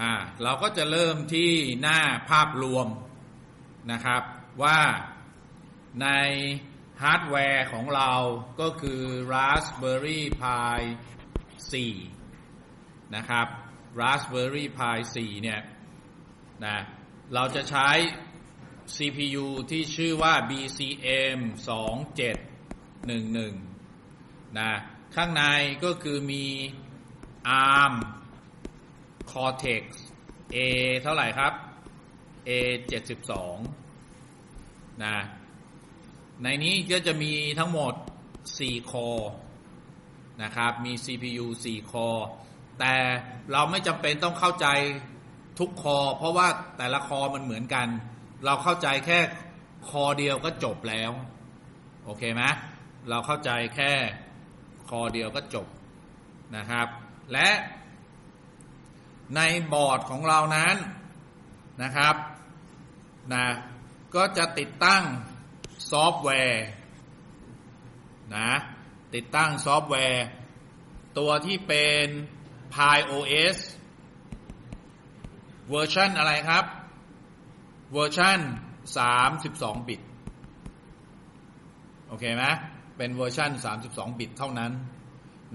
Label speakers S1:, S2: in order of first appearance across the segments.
S1: อ่าเราก็จะเริ่มที่หน้าภาพรวมนะครับว่าในฮาร์ดแวร์ของเราก็คือ Raspberry Pi 4 นะครับ Raspberry Pi 4 เนี่ยนะเราจะใช้ CPU ที่ชื่อว่า BCM 2711นะข้างในก็คือมี ARM Cortex A เท่าไหร่ครับ A 72นะ ในนี้ก็จะมีทั้งหมด4คอนะครับ มี CPU 4คอแต่เราไม่จำเป็นต้องเข้าใจทุกคอ เพราะว่าแต่ละคอมันเหมือนกัน เราเข้าใจแค่คอเดียวก็จบแล้ว โอเคไหมเราเข้าใจแค่คอเดียวก็จบนะครับ และ ในบอร์ดของเรานั้นนะครับนะก็จะติดตั้งซอฟต์แวร์นะติดตั้งซอฟต์แวร์ ตัวที่เป็น Pi OS เวอร์ชันอะไรครับ เวอร์ชัน32 บิต โอเคไหมเป็นเวอร์ชัน32 บิตเท่านั้น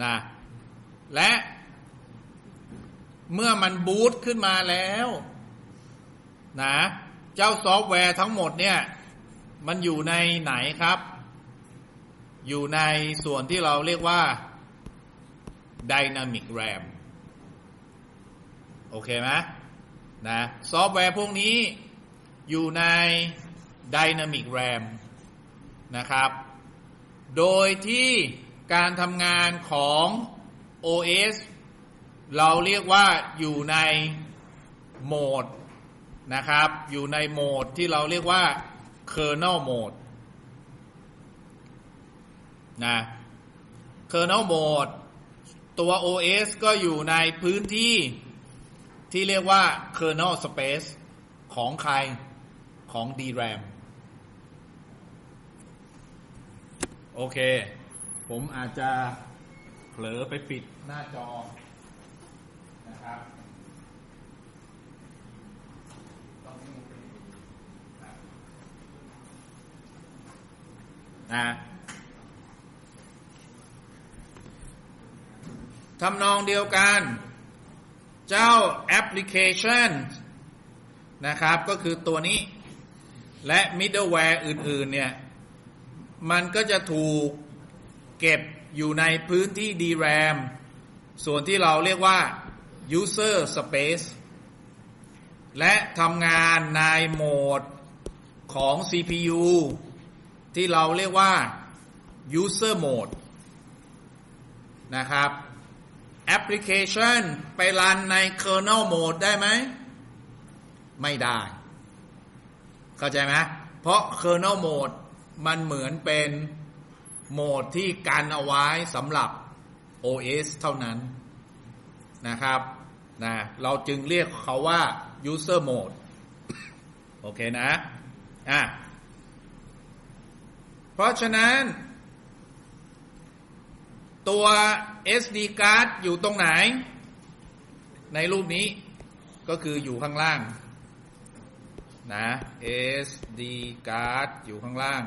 S1: นะและ เมื่อมันบูตขึ้นมาแล้วนะเจ้าซอฟต์แวร์ทั้งหมดเนี่ย มันอยู่ในไหนครับ อยู่ในส่วนที่เราเรียกว่า Dynamic RAM โอเคไหมนะซอฟต์แวร์พวกนี้อยู่ใน Dynamic RAM นะครับ โดยที่การทำงานของ OS เราเรียกว่าอยู่ในโหมดนะครับ อยู่ในโหมดที่เราเรียกว่า kernel mode นะ kernel mode ตัว OS ก็อยู่ในพื้นที่ที่เรียกว่า kernel space ของใครของ DRAM โอเค ผมอาจจะเผลอไปปิดหน้าจอ นะครับนะทำนองเดียวกัน เจ้าแอปพลิเคชันนะครับ ก็คือตัวนี้ และ middleware อื่น ๆ เนี่ย มันก็จะถูกเก็บอยู่ในพื้นที่ DRAM ส่วนที่เราเรียกว่า user space และทำงานในโหมดของ CPU ที่เราเรียกว่า user mode นะครับแอปพลิเคชันไปรันใน kernel mode ได้ไหม ไม่ได้ เข้าใจไหมเพราะ kernel mode มันเหมือนเป็นโหมดที่กันเอาไว้สำหรับ OS เท่านั้นนะครับ นะเราจึงเรียกเขาว่า user mode โอเคนะอะเพราะฉะนั้น ตัว SD card อยู่ตรงไหน ในรูปนี้ก็คืออยู่ข้างล่างนะ SD card อยู่ข้างล่าง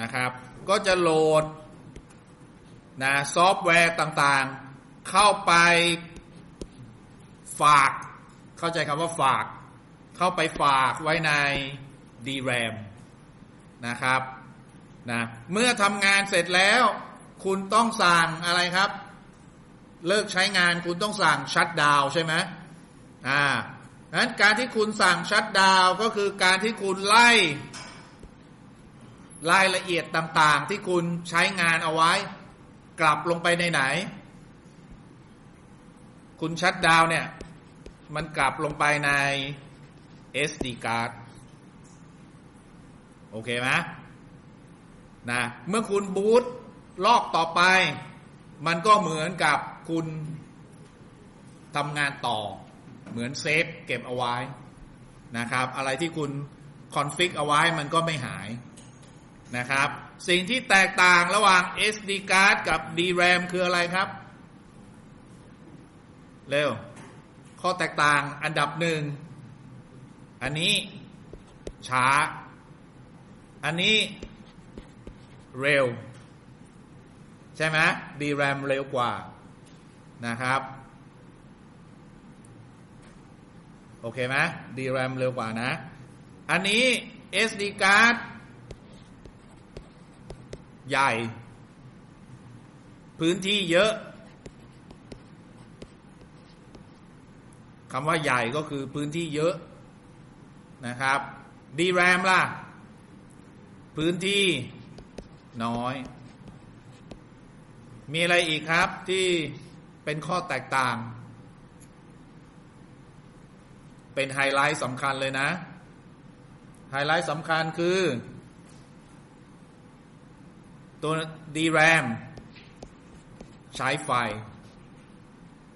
S1: นะครับ ก็จะโหลดนะซอฟต์แวร์ต่างๆ เข้าไป ฝาก เข้าใจคำว่าฝาก เข้าไปฝากไว้ใน DRAM นะครับนะเมื่อทำงานเสร็จแล้ว คุณต้องสั่งอะไรครับ เลิกใช้งานคุณต้องสั่งชัดดาวใช่ไหมอ่านั้นการที่คุณสั่งชัดดาวก็คือการที่คุณไล่รายละเอียดต่างๆ ที่คุณใช้งานเอาไว้ กลับลงไปในไหน คุณชัดดาวเนี่ย มันกลับลงไปใน SD card โอเคไหมนะเมื่อคุณบูตลอกต่อไป มันก็เหมือนกับคุณทำงานต่อ เหมือนเซฟเก็บเอาไว้นะครับ อะไรที่คุณคอนฟิกเอาไว้มันก็ไม่หายนะครับ สิ่งที่แตกต่างระหว่าง SD card กับ DRAM คืออะไรครับ เร็ว ข้อแตกต่างอันดับหนึ่ง อันนี้ช้า อันนี้เร็ว ใช่ไหม DRAM เร็วกว่านะครับ โอเคไหม DRAM เร็วกว่านะ อันนี้ SD card ใหญ่ พื้นที่เยอะ คำว่าใหญ่ก็คือพื้นที่เยอะนะครับ DRAM ล่ะ พื้นที่น้อย มีอะไรอีกครับที่เป็นข้อแตกต่าง เป็นไฮไลท์สำคัญเลยนะ ไฮไลท์สำคัญคือ ตัว DRAM ใช้ไฟ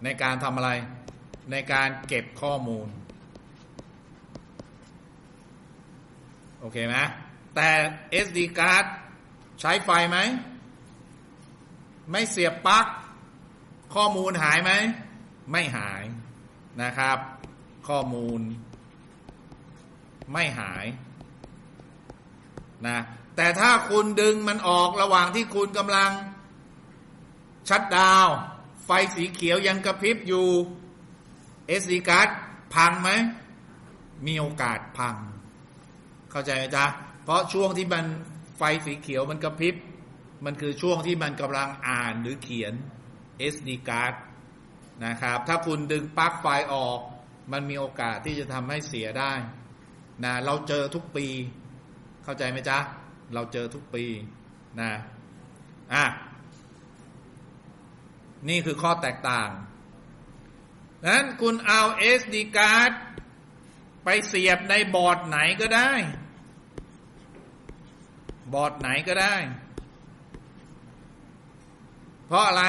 S1: ในการทำอะไร ในการเก็บข้อมูล โอเคไหมแต่ SD card ใช้ไฟไหม ไม่เสียบปลั๊กข้อมูลหายไหม ไม่หายนะครับ ข้อมูล ไม่หายนะแต่ถ้าคุณดึงมันออกระหว่างที่คุณกำลัง ชัดดาว ไฟสีเขียวยังกระพริบอยู่ SD card พังไหม มีโอกาสพัง เข้าใจไหมจ๊ะ เพราะช่วงที่มันไฟสีเขียวมันกระพริบ มันคือช่วงที่มันกำลังอ่านหรือเขียน SD card นะครับ ถ้าคุณดึงปลั๊กไฟออก มันมีโอกาสที่จะทำให้เสียได้นะเราเจอทุกปี เข้าใจไหมจ๊ะ เราเจอทุกปีนะอะนี่คือข้อแตกต่าง นั้นคุณเอา SD card ไปเสียบในบอร์ดไหนก็ได้ บอร์ดไหนก็ได้ เพราะอะไร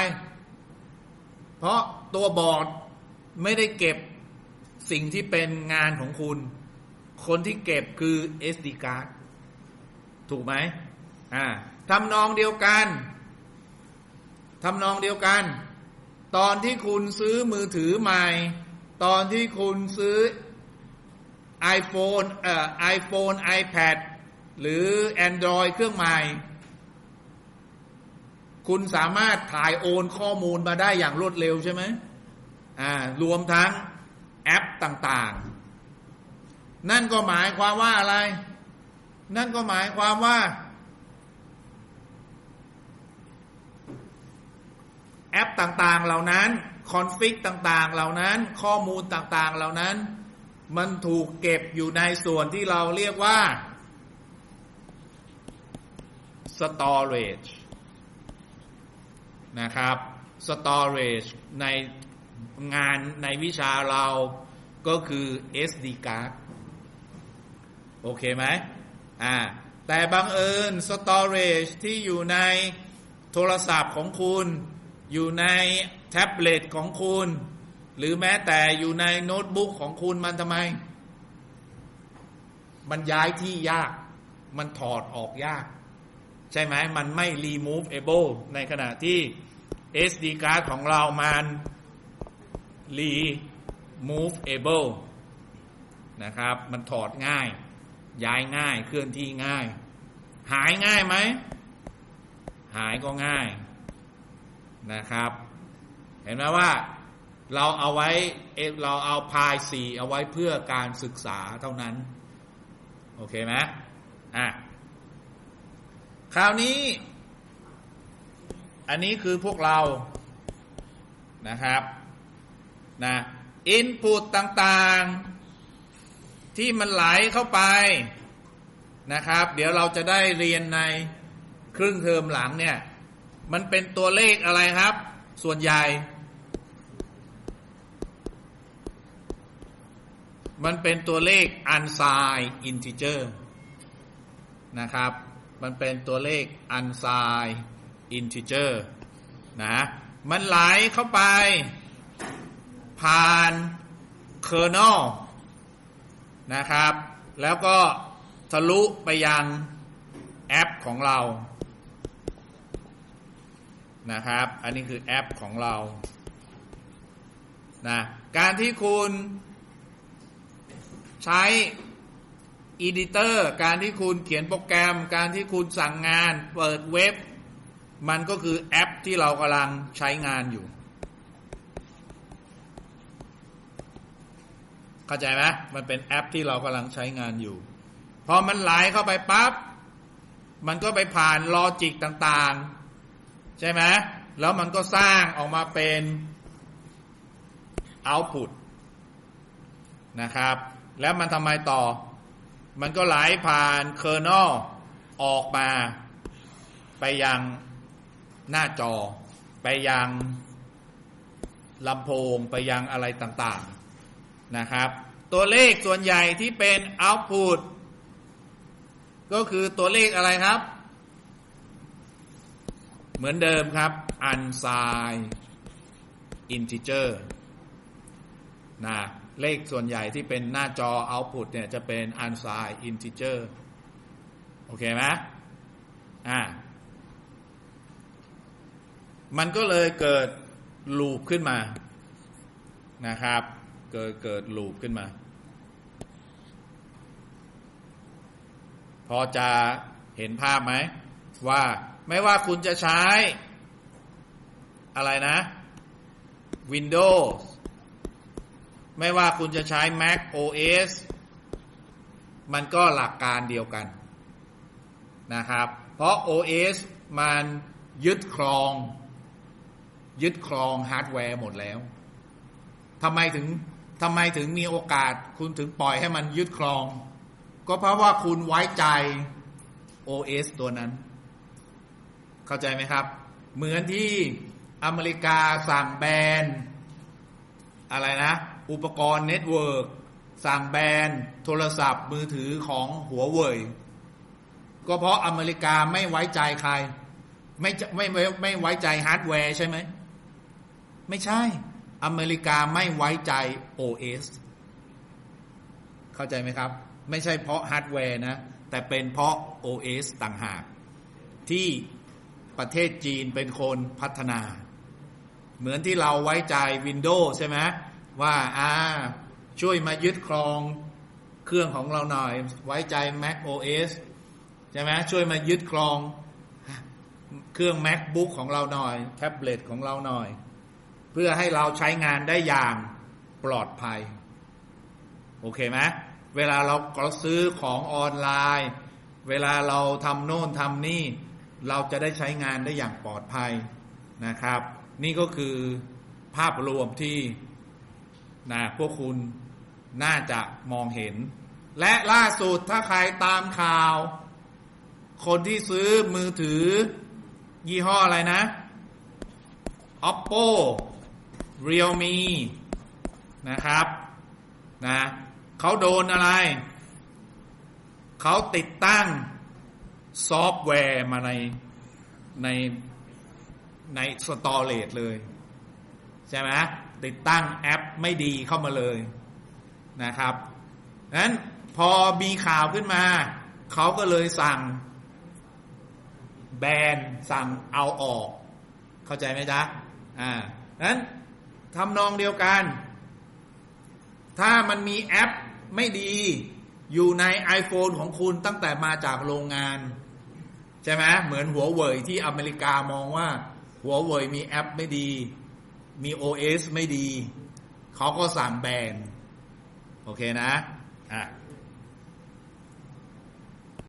S1: เพราะตัวบอร์ดไม่ได้เก็บสิ่งที่เป็นงานของคุณ คนที่เก็บคือ SD card ถูกไหมอ่าทำนองเดียวกันทำนองเดียวกัน ตอนที่คุณซื้อมือถือใหม่ ตอนที่คุณซื้อ iPhone เอ่อ iPhone iPad หรือ Android เครื่องใหม่ คุณสามารถถ่ายโอนข้อมูลมาได้อย่างรวดเร็วใช่ไหมอ่ารวมทั้งแอปต่างๆ นั่นก็หมายความว่าอะไร นั่นก็หมายความว่า แอ ปต่างๆเหล่านั้นคอนฟิกต่างๆ เหล่านั้นข้อมูลต่างๆ เหล่านั้น มันถูกเก็บอยู่ในส่วนที่เราเรียกว่า storage นะครับ storage ในงานในวิชาเราก็คือ SD card โอเคไหมอ่าแต่บังเอิญ storage ที่อยู่ในโทรศัพท์ของคุณ อยู่ในแท็บเล็ตของคุณ หรือแม้แต่อยู่ในโน้ตบุ๊กของคุณมันทำไม มันย้ายที่ยาก มันถอดออกยาก ใช่ไหมมันไม่ removable ในขณะที่ SD card ของเรามัน removable นะครับ มันถอดง่าย ย้ายง่าย เคลื่อนที่ง่าย หายง่ายไหม หายก็ง่าย นะครับ เห็นไหมว่าเราเอาไว้เราเอาพายสี่เอาไว้เพื่อการศึกษาเท่านั้น โอเคไหมอะคราวนี้ อันนี้คือพวกเรานะครับนะอินพุตต่างๆ ที่มันไหลเข้าไปนะครับ เดี๋ยวเราจะได้เรียนในครึ่งเทอมหลังเนี่ย มันเป็นตัวเลขอะไรครับ ส่วนใหญ่ มันเป็นตัวเลข unsigned integer นะครับ มันเป็นตัวเลข unsigned integer นะมันไหลเข้าไป ผ่าน kernel นะครับ แล้วก็ทะลุไปยังแอปของเรา นะครับ อันนี้คือแอปของเรานะการที่คุณใช้ Editor การที่คุณเขียนโปรแกรม การที่คุณสั่งงาน เปิดเว็บ มันก็คือแอปที่เรากำลังใช้งานอยู่ เข้าใจไหมมันเป็นแอปที่เรากำลังใช้งานอยู่ พอมันไหลเข้าไปปั๊บมันก็ไปผ่านลอจิกต่างๆ ใช่ไหมแล้วมันก็สร้างออกมาเป็น output นะครับ แล้วมันทำไมต่อ มันก็ไหลผ่าน kernel ออกมา ไปยังหน้าจอ ไปยังลำโพงไปยังอะไรต่างๆนะครับ ตัวเลขส่วนใหญ่ที่เป็น output ก็คือตัวเลขอะไรครับ เหมือนเดิมครับ unsigned integer นะเลขส่วนใหญ่ที่เป็นหน้าจอ output เนี่ยจะเป็น unsigned integer โอเคไหมอ่า มันก็เลยเกิดลูปขึ้นมานะครับ เกิดเกิดลูปขึ้นมา พอจะเห็นภาพไหม ว่า ไม่ว่าคุณจะใช้ อะไรนะ Windows ไม่ว่าคุณจะใช้ Mac OS มันก็หลักการเดียวกันนะครับ เพราะ OS มันยึดครอง ยึดครองฮาร์ดแวร์หมดแล้วทำไมถึงทำไมถึงมีโอกาส คุณถึงปล่อยให้มันยึดครอง ก็เพราะว่าคุณไว้ใจ OS ตัวนั้น เข้าใจไหมครับ เหมือนที่อเมริกาสั่งแบน อะไรนะ อุปกรณ์เน็ตเวิร์กสั่งแบน โทรศัพท์มือถือของหัวเว่ยก็เพราะอเมริกาไม่ไว้ใจใคร ไม่ไม่ไม่ไม่ไว้ใจฮาร์ดแวร์ใช่ไหม ไม่ใช่ อเมริกาไม่ไว้ใจ OS เข้าใจไหมครับ ไม่ใช่เพราะฮาร์ดแวร์นะ แต่เป็นเพราะ OS ต่างหาก ที่ ประเทศจีนเป็นคนพัฒนา เหมือนที่เราไว้ใจ Windows ใช่ไหมว่าอ่าช่วยมายึดครองเครื่องของเราหน่อย ไว้ใจ Mac OS ใช่ไหมช่วยมายึดครองเครื่อง MacBook ของเราหน่อย แท็บเล็ตของเราหน่อย เพื่อให้เราใช้งานได้อย่างปลอดภัย โอเคไหมเวลาเราซื้อของออนไลน์ เวลาเราทำโน่นทำนี่ เราจะได้ใช้งานได้อย่างปลอดภัยนะครับ นี่ก็คือภาพรวมที่นะพวกคุณน่าจะมองเห็น และล่าสุดถ้าใครตามข่าว คนที่ซื้อมือถือ ยี่ห้ออะไรนะ oppo realme นะครับนะเขาโดนอะไร เขาติดตั้ง ซอฟต์แวร์มาในในในสตอเรจเลย ใช่ไหมติดตั้งแอปไม่ดีเข้ามาเลยนะครับนั้นพอมีข่าวขึ้นมา เขาก็เลยสั่ง แบนสั่งเอาออก เข้าใจไหมจ๊ะอ่านั้นทำนองเดียวกัน ถ้ามันมีแอปไม่ดีอยู่ใน iPhone ของคุณตั้งแต่มาจากโรงงาน ใช่ไหมเหมือนหัวเว่ยที่อเมริกามองว่า หัวเว่ยมีแอปไม่ดี มี OS ไม่ดี เขาก็สั่งแบน โอเคนะอะ